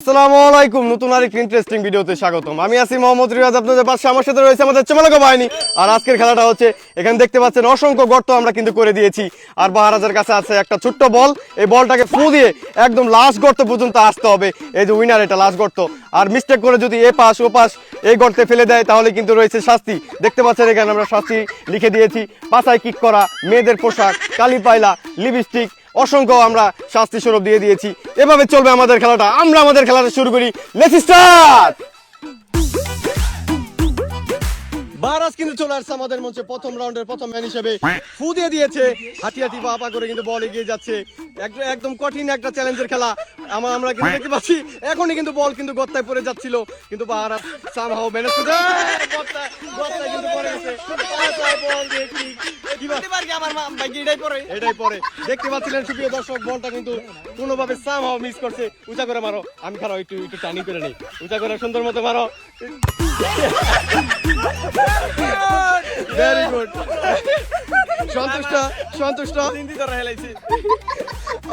আসসালামু আলাইকুম, নতুন আরেকটি ইন্টারেস্টিং ভিডিওতে স্বাগতম। আমি আছি মোহাম্মদ রিয়াজ, আপনাদের পাশে আমার সাথে রয়েছে আমাদের চমালাকা বাহিনী। আর আজকের খেলাটা হচ্ছে, এখানে দেখতে পাচ্ছেন অসংখ্য গর্ত আমরা কিন্তু করে দিয়েছি। আর বাহারাজের কাছে আছে একটা ছোট্ট বল, এই বলটাকে ফু দিয়ে একদম লাস্ট গর্ত পর্যন্ত আসতে হবে। এই যে উইনার এটা লাস্ট গর্ত। আর মিস্টেক করে যদি এ পাশ, ও পাশ এই গর্তে ফেলে দেয়, তাহলে কিন্তু রয়েছে শাস্তি। দেখতে পাচ্ছেন এখানে আমরা শাস্তি লিখে দিয়েছি। পাছায় কিক করা, মেয়েদের পোশাক, কালি পাইলা লিপস্টিক অসংখ্য আমরা শাস্তি স্বরূপ দিয়ে দিয়েছি। এভাবে চলবে আমাদের খেলাটা। আমরা আমাদের খেলাটা শুরু করি। লেসিস্টার বারাস কিন্তু চলে আসছে আমাদের মঞ্চে প্রথম রাউন্ডের প্রথম ম্যান হিসেবে। ফু দিয়ে দিয়েছে। হাঁটি হাঁটি পা পা করে কিন্তু বল এগিয়ে যাচ্ছে। এক- একদম কঠিন একটা চ্যালেঞ্জের খেলা। আমরা আমরা কিন্তু দেখতে পাচ্ছি এখনই কিন্তু বল কিন্তু গত্তায় পড়ে যাচ্ছিল। কিন্তু বারাস সামহাও ম্যানেজ করে এই, গত্তায় কিন্তু পড়ে গেছে। বল দিয়ে এটাই পরে দেখতে পাচ্ছিলেন সুপ্রিয় দর্শক বলটা কিন্তু কোনোভাবে সামহাও মিস করছে। উঁচা করে মারো। আমি খারাপ একটু একটু টানি করে নেই। উঁচা করে সুন্দর মতো মারো। ভেরি গুড সন্তুষ্ট সন্তুষ্ট।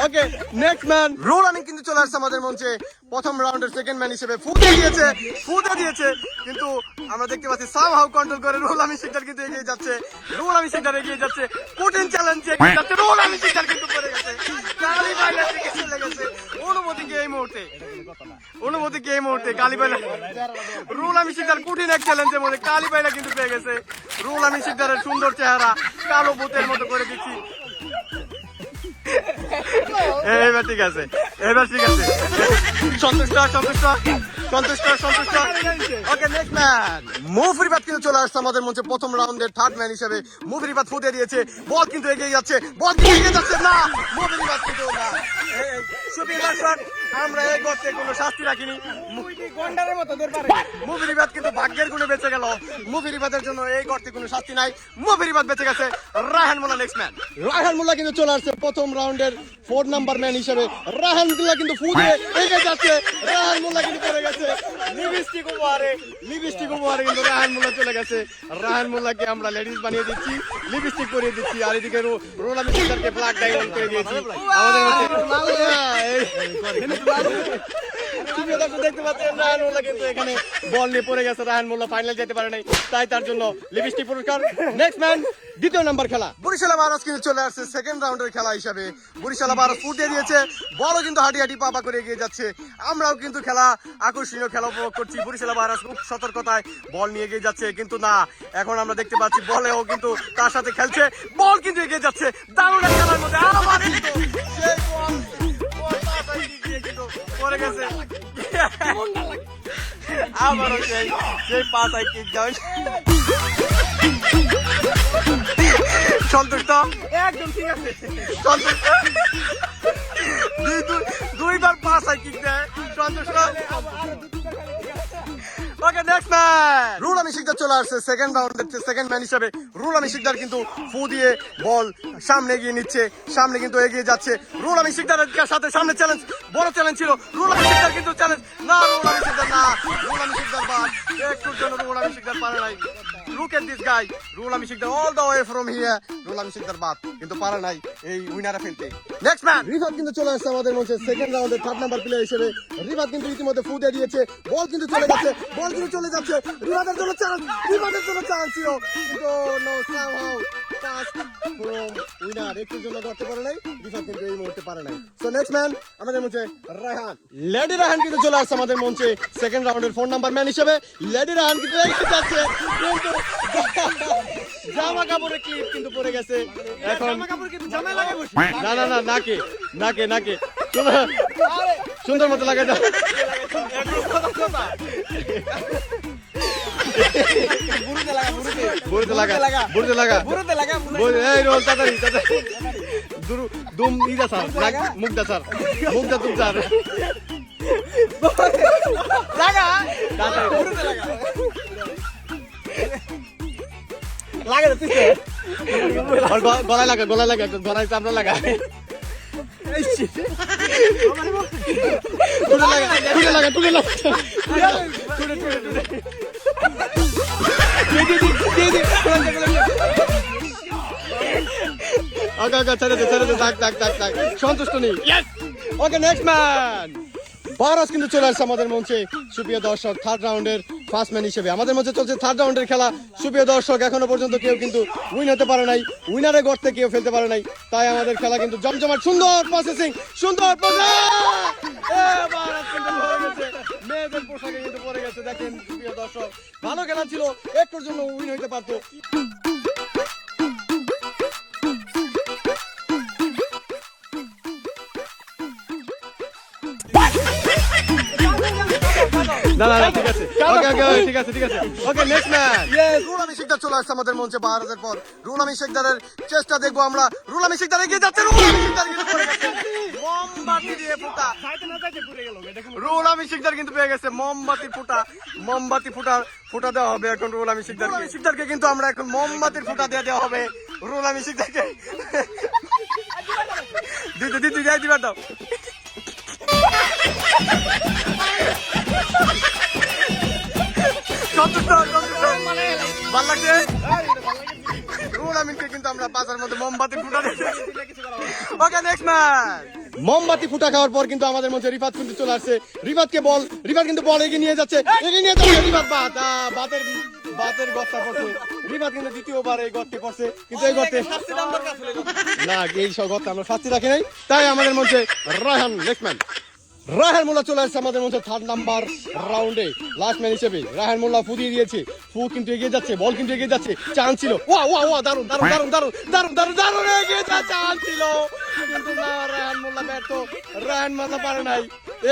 Okay next man roll running কিন্তু চলে আসছে আমাদের মঞ্চে। প্রথম রাউন্ডের সেকেন্ড ম্যান হিসেবে ফুটে দিয়েছে ফুটে দিয়েছে। কিন্তু আমরা দেখতে পাচ্ছি সাম হাউ কন্ট্রোল করে রোল আমি সিকদার কিন্তু এগিয়ে যাচ্ছে। রোল আমি সিকদার এগিয়ে যাচ্ছে। কঠিন চ্যালেঞ্জ এগিয়ে যাচ্ছে। রোল আমি সিকদার কিন্তু পড়ে গেছে অনুমতি কি এই মুহূর্তে। অনুমতি কি এই মুহূর্তে? কালি বাইলা রুল আমি সিকদার কঠিন এক চ্যালেঞ্জের মধ্যে কালি বাইলা কিন্তু পেয়ে গেছে। রুল আমি সিকদারের সুন্দর চেহারা, কালো ভূতের মতো করে দিচ্ছি। এবার ঠিক আছে, এবার ঠিক আছে। সন্তুষ্ট সন্তুষ্ট ওকে চলে আসছে আমাদের প্রথম থার্ড ম্যান হিসেবে। ফুটে দিয়েছে বল কিন্তু এগিয়ে যাচ্ছে বল কিন্তু এগিয়ে যাচ্ছে না। আমরা এই গর্তে কোনো শাস্তি রাখিনি। মুফরিবাদ কিন্তু ভাগ্যের গুণে বেঁচে গেল। মুফরিবাদের জন্য এই গর্তে কোনো শাস্তি নাই। মুফরিবাদ বেঁচে গেছে রায়হান মোল্লা নেক্সট ম্যান রায়হান মোল্লা কিন্তু চলে আসছে প্রথম রাউন্ডের ফোর নাম্বার ম্যান হিসেবে। রায়হান মোল্লা কিন্তু ফু দিয়ে এগিয়ে যাচ্ছে। রায়হান মোল্লা কিন্তু পড়ে গেছে। লিপস্টিক উপহারে লিপস্টিক উপহারে কিন্তু রায়হান মোল্লা চলে গেছে। রায়হান মোল্লাকে আমরা লেডিস বানিয়ে দিচ্ছি লিপস্টিক পরিয়ে দিচ্ছি আর এদিকে রোল আমি সিস্টারকে ব্ল্যাক ডায়মন্ড করে দিয়েছি। আমাদের বল কিন্তু বলও কিন্তু হাঁটি হাঁটি পাপা করে এগিয়ে যাচ্ছে। আমরাও কিন্তু খেলা আকর্ষণীয় খেলা উপভোগ করছি। বরিশালা ভারত খুব সতর্কতায় বল নিয়ে এগিয়ে যাচ্ছে, কিন্তু না, এখন আমরা দেখতে পাচ্ছি বলেও কিন্তু তার সাথে খেলছে। বল কিন্তু এগিয়ে যাচ্ছে, দারুণ খেলার মধ্যে। আবারও সেই সেই পাতায় কিক যাও সন্তুষ্ট? একদম ঠিক আছে। সন্তুষ্ট? দুই দুই দুইবার পাতায় কিক দেয়। সন্তুষ্ট? ওকে নেক্সট ম্যান রুল আমি শিকদার চলে আসছে সেকেন্ড রাউন্ডের সেকেন্ড ম্যান হিসেবে, রুল আমি শিকদার কিন্তু ফু দিয়ে বল সামনে এগিয়ে নিচ্ছে, সামনে কিন্তু এগিয়ে যাচ্ছে। রুল আমি শিকদারের সাথে সামনে চ্যালেঞ্জ বড় চ্যালেঞ্জ ছিল, রুল আমি শিকদার কিন্তু চ্যালেঞ্জ না, রুল আমি শিকদার না, রুল আমি শিকদার বাদ একটুর জন্য রুল আমি শিকদার পারে নাই। Look at this guy rule Ami Shikdar all the way from here rule Ami Shikdar বাদ, কিন্তু পারে নাই এই উইনারে ফেলতে। নেক্সট ম্যান রিফাত কিন্তু চলে আসছে আমাদের মধ্যে সেকেন্ড রাউন্ডের থার্ড নাম্বার প্লেয়ার হিসেবে। রিফাত কিন্তু ইতিমধ্যে ফু দিয়ে দিয়েছে বল কিন্তু চলে যাচ্ছে বল কিন্তু চলে যাচ্ছে। রিফাতের জন্য চান্স রিফাতের জন্য চান্স ছিল। কিন্তু no somehow pass from winner একটুর জন্য করতে পারে নাই রিফাত কিন্তু এই মুহূর্তে পারে নাই। সো নেক্সট ম্যান আমাদের মধ্যে রায়হান। লেডি রায়হান কিন্তু চলে আসছে আমাদের মঞ্চে সেকেন্ড রাউন্ডের ফোন নাম্বার ম্যান হিসেবে। লেডি রায়হান কিন্তু এগিয়ে যাচ্ছে কিন্তু জামা কাপড়ের ক্লিপ কিন্তু পড়ে গেছে। এখন না না না নাকে নাকে নাকে। সুন্দর- মতো লাগা দাও। বুড়িতে লাগা বুড়িতে লাগা বুড়ি- এই রোল তাড়াতাড়ি তাড়াতাড়ি। দুরু দুম ইদা স্যার নাক মুখটা স্যার মুখটা তুম স্যার। আর গ- গলায় লাগা গলায় লাগা গলায় চামড়া লাগা। টুটে লাগা টুটে লাগা টুটে লাগা। টুটে টুটে টুটে ওকে ওকে ছেড়ে দে ছেড়ে দে থাক থাক থাক থাক। সন্তুষ্ট নেই। ওকে নেক্সট ম্যান পারাস কিন্তু চলে আসছে আমাদের মঞ্চে। সুপ্রিয় দর্শক থার্ড রাউন্ডের ফার্স্ট ম্যান হিসেবে। আমাদের মঞ্চে চলছে থার্ড রাউন্ডের খেলা। সুপ্রিয় দর্শক এখনও পর্যন্ত কেউ কিন্তু উইন হতে পারে নাই। উইনারে গড়তে কেউ ফেলতে পারে নাই। তাই আমাদের খেলা কিন্তু জমজমাট সুন্দর প্রসেসিং সুন্দর পরে গেছে। দেখেন দর্শক। ভালো খেলা ছিল একটুর জন্য উইন হইতে পারতো। না না না, ঠিক আছে ওকে ওকে ওকে, ঠিক আছে ঠিক আছে ওকে নেক্সট ম্যাচ রুল আমি শিকদার চলে আসছে আমাদের মঞ্চে বাহারাজের পর রুল আমি শিকদারের চেষ্টা দেখব আমরা রুল আমি শিকদার এগিয়ে যাচ্ছে রুল আমি শিকদার কিন্তু পড়ে গেছে মোমবাতি দিয়ে ফুটা রুল আমি শিকদার কিন্তু পেয়ে গেছে মোমবাতি ফুটা মোমবাতি ফুটা ফুটা দেওয়া হবে এখন রুল আমি শিকদার শিকদারকে কিন্তু আমরা এখন মোমবাতির ফুটা দিয়ে দেওয়া হবে রুল আমি শিকদারকে দিদি দিদি যাই দিবার দাও মোমবাতি ফুটা ওকে নেক্সট ম্যাচ মোমবাতি ফুটা খাওয়ার পর কিন্তু আমাদের মধ্যে রিফাত কিন্তু চলে আসছে। রিফাতকে বল রিফাত কিন্তু বল এগিয়ে নিয়ে যাচ্ছে। এগিয়ে নিয়ে যাচ্ছে রিফাত। বাত আহ, বাতের বাতের গর্তা পড়ছে। রিফাত কিন্তু দ্বিতীয়বার এই গর্তে পড়ছে। কিন্তু এই গর্তে না এই সব গর্তে আমরা শাস্তি রাখি নাই। তাই আমাদের মধ্যে রায়হান লেকম্যান রাহের মোল্লা চলে আসছে আমাদের মধ্যে থার্ড নাম্বার রাউন্ডে লাস্ট ম্যান হিসেবে রাহের মোল্লা ফু দিয়ে দিয়েছে। ফু কিন্তু এগিয়ে যাচ্ছে বল কিন্তু এগিয়ে যাচ্ছে। চান্স ছিল। ওয়া ওয়া ওয়া দারুণ দারুণ দারুণ দারুণ দারুণ দারুণ দারুণ এগিয়ে যা চান্স ছিল। কিন্তু না রাহান মোল্লা ব্যর্থ। রাহের মোল্লা পারে নাই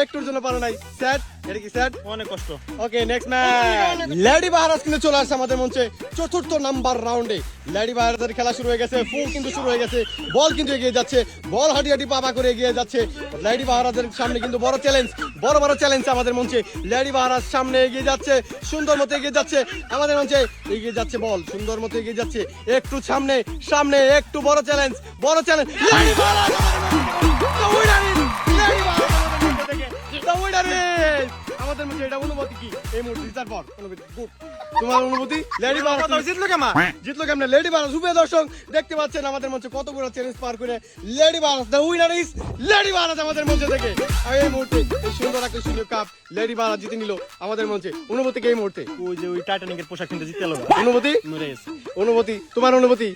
একটুর জন্য পারে নাই। স্যাট এটা কি স্যাট অনেক কষ্ট। Okay next match lady Baharaj কিন্তু চলে আসছে আমাদের মঞ্চে। চতুর্থ নাম্বার রাউন্ডে লেডি বাহারাজের খেলা শুরু হয়ে গেছে কিন্তু শুরু হয়ে গেছে। বল কিন্তু এগিয়ে যাচ্ছে বল হাঁটি হাঁটি পাপা করে এগিয়ে যাচ্ছে। লেডি বাহারাজের সামনে কিন্তু বড় চ্যালেঞ্জ বড় বড় চ্যালেঞ্জ আমাদের মঞ্চে। লেডি বাহারাজ সামনে এগিয়ে যাচ্ছে সুন্দর মতো এগিয়ে যাচ্ছে। আমাদের মঞ্চে এগিয়ে যাচ্ছে বল সুন্দর মতো এগিয়ে যাচ্ছে। একটু সামনে সামনে একটু বড় চ্যালেঞ্জ বড় চ্যালেঞ্জ আমাদের দেখতে পাচ্ছেন আমাদের মঞ্চে কতগুলো চ্যালেঞ্জ পার করে lady bar the winner lady বার আমাদের মঞ্চে থেকে। এই মুহূর্তে সুন্দর একটা কাপ লেডি বার জিতে নিল আমাদের মঞ্চে অনুভূতি কে এই মুহূর্তে? ওই যে ওই টাইটানিকের পোশাক কিনতে জিতে তোমার অনুভূতি?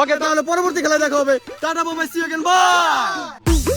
ওকে তাহলে পরবর্তী খেলা দেখা হবে। Tata bye see you bye